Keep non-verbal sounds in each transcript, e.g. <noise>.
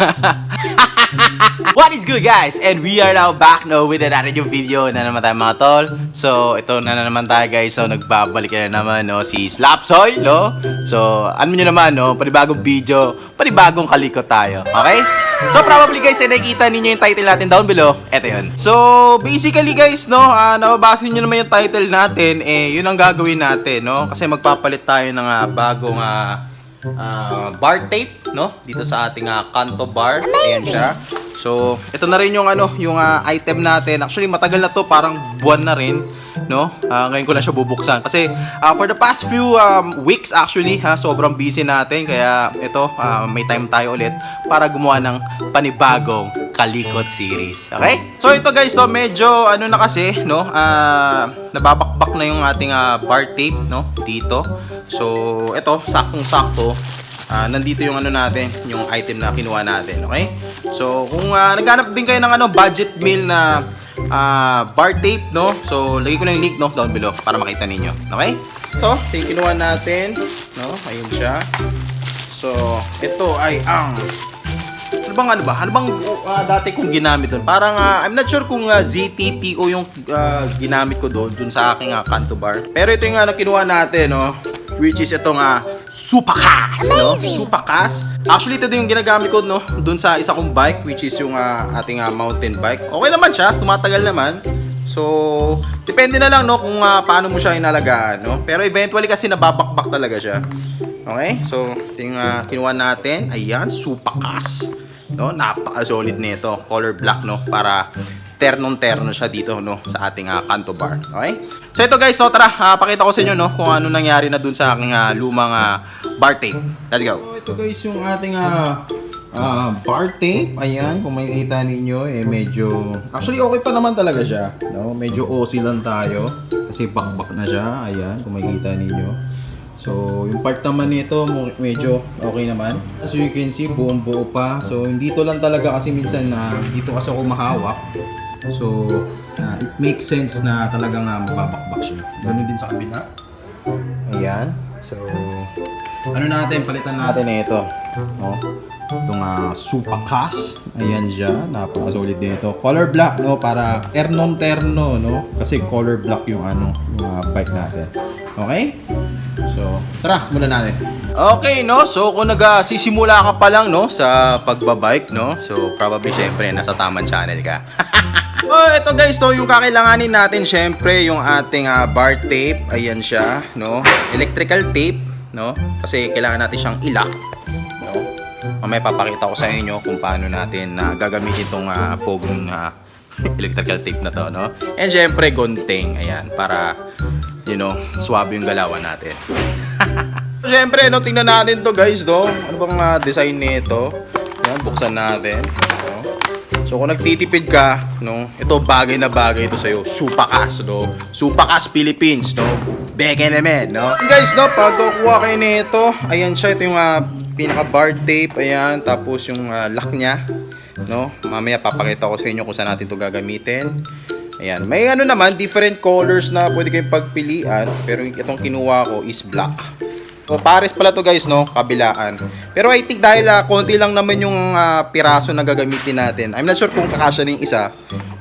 <laughs> What is good guys? And we are now back no with another new video na naman tayo mga tol. So ito na, na naman tayo guys. So nagbabalik na naman no si Slapsoy no. So ano nyo naman no, panibagong video, panibagong kalikot tayo. Okay? So probably guys, eh, nakikita ninyo yung title natin down below. Ito yun. So basically guys no, uh, nababasa nyo naman yung title natin. Eh yun ang gagawin natin no. Kasi magpapalit tayo ng ah, bagong ah, ah, bar tape, no? Dito sa ating ah, kanto bar. Ayan siya. So, ito na rin yung ano, yung ah, item natin. Actually, matagal na to, parang buwan na rin, no? Ah, ngayon ko lang siya bubuksan kasi ah, for the past few um, weeks actually, ha, sobrang busy natin kaya ito, ah, may time tayo ulit para gumawa ng panibagong Kalikot series. Okay? So ito guys, no, medyo ano na kasi, no? ah, nababakbak na yung ating ah, bar tape, no? Dito. So, ito, saktong-sakto. Ah, nandito yung ano natin, yung item na kinuha natin, okay? So, kung uh, naghanap din kayo ng ano budget meal na ah, bar tape, no? So, lagay ko na yung link, no, down below para makita ninyo. Okay? Ito, yung kinuha natin, no? Ayun siya. So, ito ay ang ano bang ano ba? Ano bang uh, dati kong ginamit doon? Parang ah, I'm not sure kung uh, ZTTO yung ah, ginamit ko doon dun sa aking uh, kanto bar. Pero ito yung ano kinuha natin, no? Which is itong uh, Supakas, no? Supakas. Actually, ito din yung ginagamit ko, no? Dun sa isa kong bike, which is yung ah, ating ah, mountain bike. Okay naman siya, tumatagal naman. So, depende na lang, no? Kung ah, paano mo siya inalagaan, no? Pero eventually kasi nababakbak talaga siya. Okay? So, yung ah, kinuha natin. Ayan, Supakas. No, napaka-solid nito. Color black, no? Para ternong-terno siya dito, no? Sa ating ah, kanto bar. Okay? So, ito guys, no? Tara, ah, pakita ko sa inyo, no? Kung ano nangyari na dun sa aking ah, lumang ah, bar tape. Let's go. So, ito guys, yung ating ah, ah, bar tape. Ayan, kung makikita ninyo, eh, medyo... Actually, okay pa naman talaga siya. No? Medyo OC lang tayo. Kasi bakbak na siya. Ayan, kung makikita ninyo. So, yung part naman nito, medyo okay naman. As you can see, buong buo pa. So, dito lang talaga kasi minsan na dito kasi ako mahawak. So, ah, it makes sense na talagang uh, mababakbak siya. Ganun din sa kabila. Ayan. So, ano natin, palitan natin na ito. No? Itong uh, Supakas. Ayan siya. Napaka-solid nito. Color black, no? Para ternon-terno, no? Kasi color black yung ano, yung ah, bike natin. Okay? So, tara, simulan natin. Okay, no? So, kung nagsisimula ka pa lang, no? Sa pagbabike, no? So, probably, syempre, nasa tamang channel ka. <laughs> Oh, ito guys, no, yung kakailanganin natin syempre yung ating ah, bar tape. Ayan siya, no? Electrical tape, no? Kasi kailangan natin siyang ilak, no? Mamaya papakita ko sa inyo kung paano natin na gagamitin itong uh, pogong ah, <laughs> electrical tape na to, no? And syempre gunting, ayan, para you know, swabe yung galawan natin. <laughs> Siyempre, no, tingnan natin to guys, no? Ano bang ah, design nito? Yan, buksan natin. So, kung nagtitipid ka, no, ito bagay na bagay ito sa'yo. Supakas, no? Supakas Philippines, no? Beke naman, no? Guys, no, pag kukuha kayo nito, ayan siya, ito yung ah, pinaka bar tape, ayan, tapos yung ah, lock niya, no? Mamaya papakita ko sa inyo kung saan natin to gagamitin. Ayan, may ano naman, different colors na pwede kayong pagpilian, pero itong kinuha ko is black. So, pares pala to guys, no? Kabilaan. Pero I think dahil ah, konti lang naman yung ah, piraso na gagamitin natin. I'm not sure kung kakasya na yung isa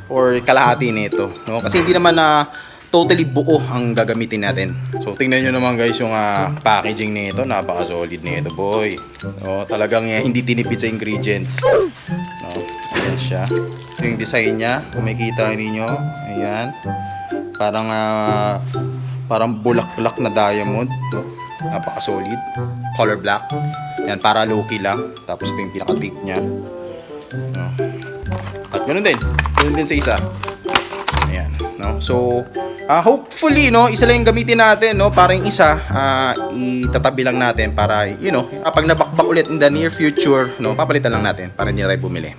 or kalahati nito, no? Kasi hindi naman na totally buo ang gagamitin natin. So, tingnan nyo naman guys yung ah, packaging nito. Napaka-solid nito, boy. No, talagang eh, hindi tinipid sa ingredients. No, ayan siya. Ito yung design niya. Kung makikita ninyo, ayan. Parang ah, parang bulak-bulak na diamond. No? Napaka-solid. Color black. Yan, para low-key lang. Tapos ito yung pinaka-tape niya. No? At ganun din. Ganun din sa isa. Ayan. No? So, ah, hopefully, no, isa lang yung gamitin natin, no, para yung isa, ah, itatabi lang natin para, you know, kapag nabakbak ulit in the near future, no, papalitan lang natin para hindi na tayo bumili.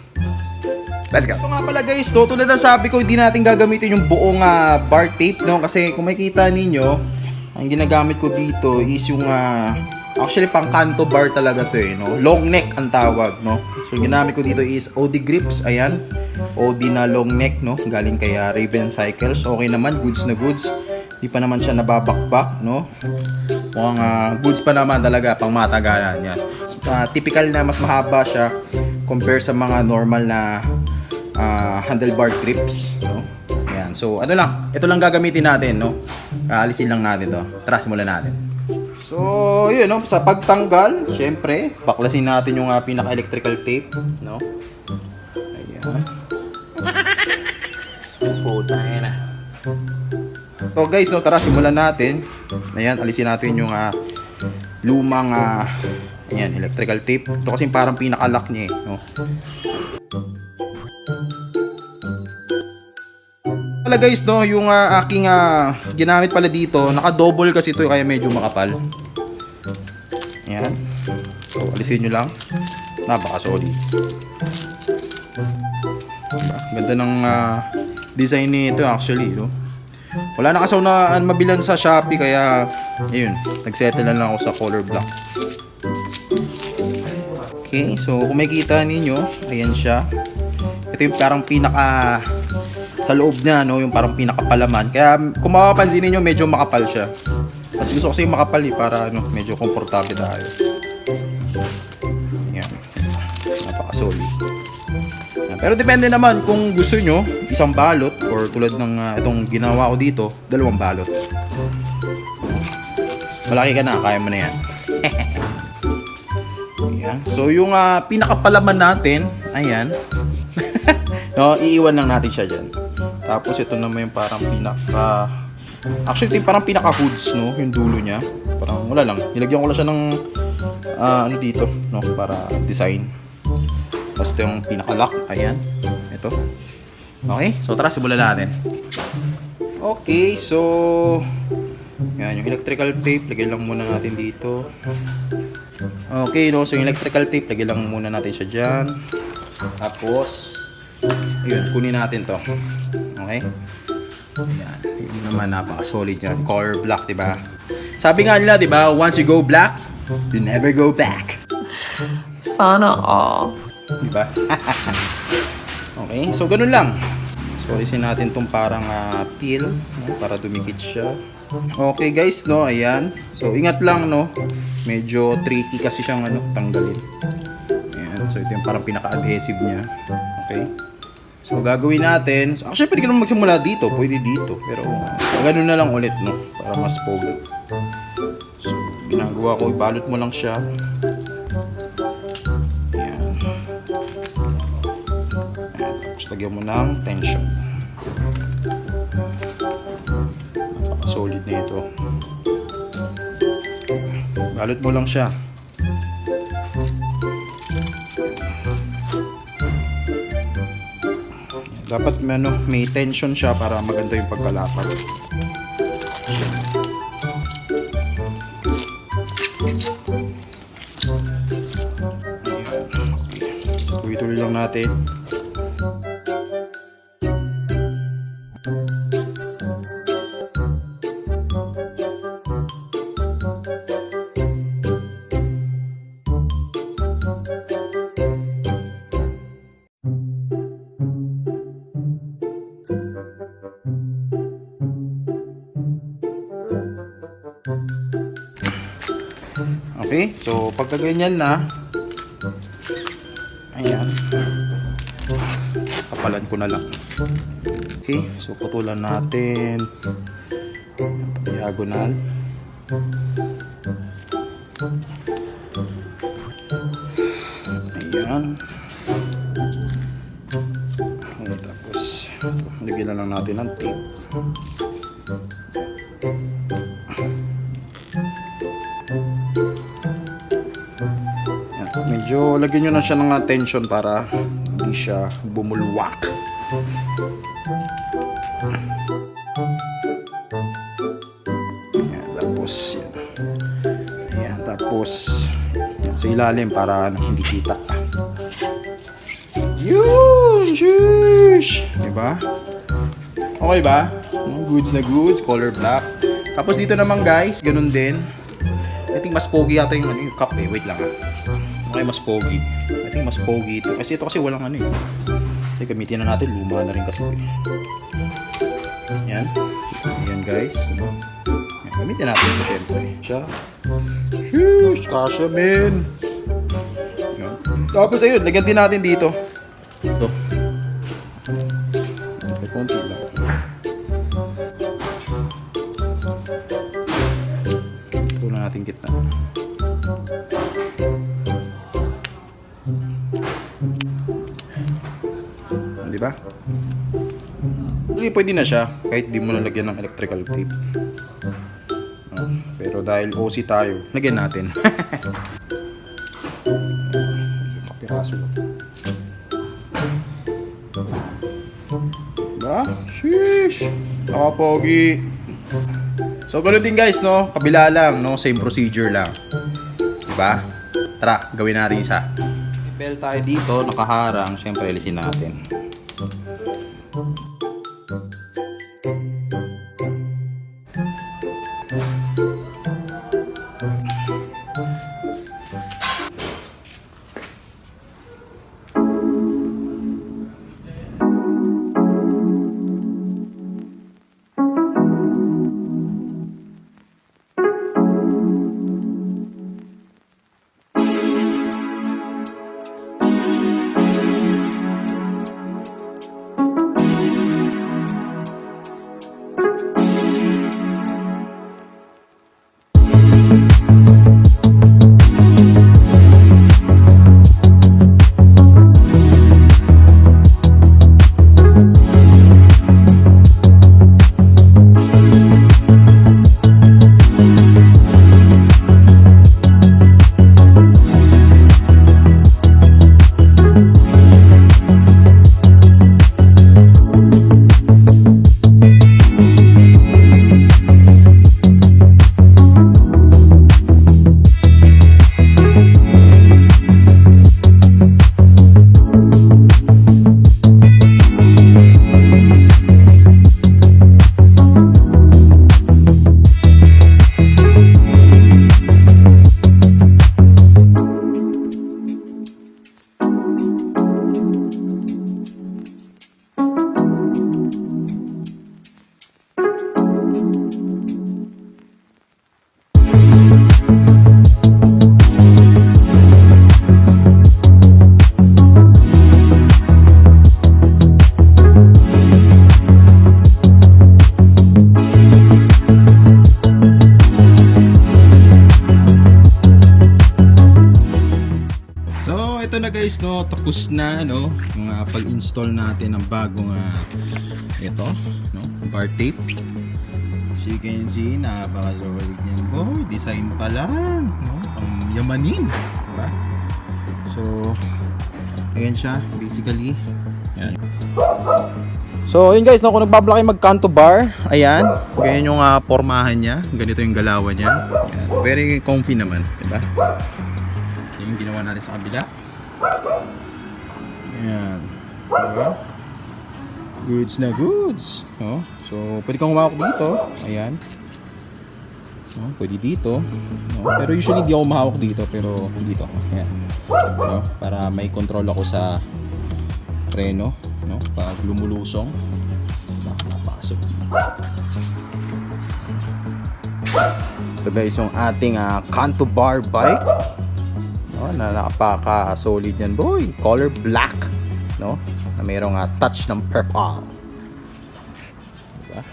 Let's go. Ito nga pala guys, no, tulad ng sabi ko, hindi natin gagamitin yung buong ah, bar tape, no, kasi kung makikita ninyo, ang ginagamit ko dito is yung ah, actually pang kanto bar talaga to eh, no. Long neck ang tawag, no. So ginamit ko dito is OD grips, ayan. OD na long neck, no. Galing kay ah, Raven Cycles. Okay naman, goods na goods. Di pa naman siya nababakbak, no. Mukhang ah, goods pa naman talaga pang matagalan yan. Ah, typical na mas mahaba siya compare sa mga normal na ah, handlebar grips. No? Ayan. So, ano lang. Ito lang gagamitin natin, no? Aalisin lang natin to. Tara, simulan natin. So, yun, no? Sa pagtanggal, syempre, baklasin natin yung ah, pinaka-electrical tape, no? Ayan. Puta, ayan na. So guys, no, tara simulan natin. Ayan, alisin natin yung ah, lumang ah, ayan, electrical tape. Ito kasi parang pinaka-lock niya eh, no. Pala guys, no, yung ah, aking ah, ginamit pala dito, naka-double kasi ito kaya medyo makapal. Ayan. So, alisin nyo lang. Napaka-solid. Diba? Ganda ng ah, design nito actually, no. Wala na kasaunaan mabilan sa Shopee kaya ayun, nagsettle na lang ako sa color black. Okay, so kung makikita ninyo, ayan siya. Ito yung parang pinaka sa loob niya, no, yung parang pinakapalaman. Kaya kung mapapansin niyo medyo makapal siya. Kasi gusto ko kasi makapal eh, para ano, medyo komportable tayo. Ayan. Napaka-solid. Yan. Pero depende naman kung gusto nyo, isang balot or tulad ng ah, itong ginawa ko dito, dalawang balot. Malaki ka na, kaya mo na yan. <laughs> ayan. So yung ah, pinakapalaman natin, ayan. <laughs> no, iiwan lang natin siya dyan. Tapos ito naman yung parang pinaka... Actually, ito yung parang pinaka-hoods, no? Yung dulo niya. Parang wala lang. Nilagyan ko lang siya ng ah, ano dito, no? Para design. Tapos ito yung pinaka-lock. Ayan. Ito. Okay. So, tara, simulan natin. Okay. So, yan. Yung electrical tape, lagay lang muna natin dito. Okay, no? So, yung electrical tape, lagay lang muna natin siya dyan. Tapos, yun, kunin natin to. Okay? Ayan. Yun naman, napaka-solid yan. Color black, di ba? Sabi nga nila, di ba? Once you go black, you never go back. Sana all. Diba? <laughs> okay, so ganun lang. So, alisin natin tong parang ah, peel no, para dumikit siya. Okay guys, no, ayan. So, ingat lang, no. Medyo tricky kasi siyang ano, tanggalin. Ayan, so ito yung parang pinaka-adhesive niya. Okay. So, gagawin natin. So, actually, pwede ka naman magsimula dito. Pwede dito. Pero, ganun na lang ulit, no. Para mas pogi. So, ginagawa ko, ibalot mo lang siya. Ayan. Tapos lagyan mo ng tension. Napaka-solid na ito. Balot mo lang siya. Dapat may, ano, may tension siya para maganda yung pagkalapag. Tuloy-tuloy lang natin. Okay, so pagka ganyan na, ayan, kapalan ko na lang. Okay, so putulan natin, diagonal. Ayan. Tapos, ito, lagyan na lang natin ng tape. Lagyan nyo na siya ng tension para hindi siya bumulwak. Yan, tapos yan. Yan, tapos yan, sa ilalim para ano, hindi kita. Yun! Shush! Diba? Okay ba? Mm, Goods na goods, color black. Tapos dito naman guys, ganun din. I think mas pogi yata yung, ano, yung cup eh. Wait lang ah. Okay, mas pogi. I think mas pogi ito. Kasi ito kasi walang ano eh. Kasi gamitin na natin. Luma na rin kasi. Yan. Yan guys. Yan, gamitin natin ito syempre. Siya. Shush! Kasha men! Yan. Tapos ayun, lagyan din natin dito. Ito. Ito, Actually, pwede na siya kahit di mo nalagyan ng electrical tape. Oh, pero dahil OC tayo, lagyan natin. <laughs> Kapiraso. Diba? Sheesh! Nakapogi. So, ganun din guys, no? Kabila lang, no? Same procedure lang. Diba? Tara, gawin natin isa. Bell tayo dito, nakaharang. Siyempre, alisin natin. Na, no, ang ah, pag-install natin ng bagong, ah, ito, no, bar tape. As you can see, napaka-solid yan. Oh, design pa lang, no, pang yamanin, diba? So, ayan siya, basically. Ayan. So, yun guys, no, kung nagbabla kayo mag-canto bar, ayan, ganyan yung ah, pormahan niya, ganito yung galawan niya. Ayan. Very comfy naman, diba? Yung ginawa natin sa kabila. Ayan. Diba? Goods na goods. Oh. So, pwede kang umawak dito. Ayan. Oh, pwede dito. Oh, pero usually di ako mahawak dito. Pero dito. Ayan. Oh, para may control ako sa preno. No? Pag lumulusong. Baka mapasok dito. Ito guys ating ah, Kanto Bar bike. No, na napaka-solid yan, boy. Color black, no? Na mayroong ah, touch ng purple. Diba?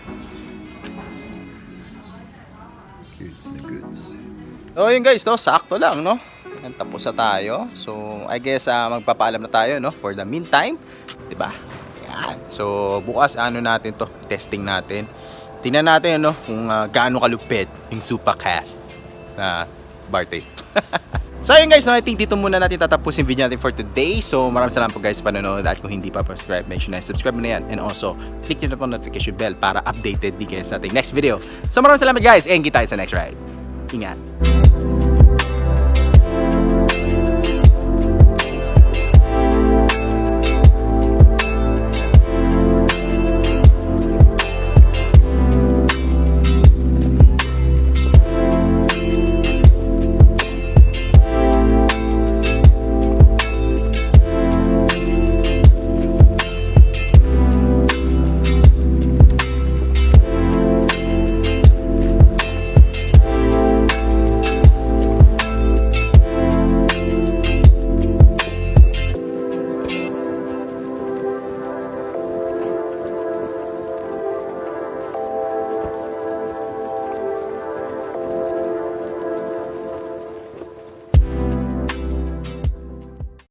Goods na goods. So, yun guys, no? Sakto lang, no? Yan, tapos na tayo. So, I guess ah, magpapaalam na tayo, no? For the meantime, 'di ba? Yan. So, bukas ano natin 'to? Testing natin. Tingnan natin ano kung ah, gaano kalupit yung Supacast na bar tape. <laughs> so ayun guys, no, I think dito muna natin tatapusin video natin for today. So maraming salamat po guys panonood at kung hindi pa subscribe, make sure na subscribe na yan. And also, click nyo na po notification bell para updated din kayo sa ating next video. So maraming salamat guys and kita sa next ride. Ingat!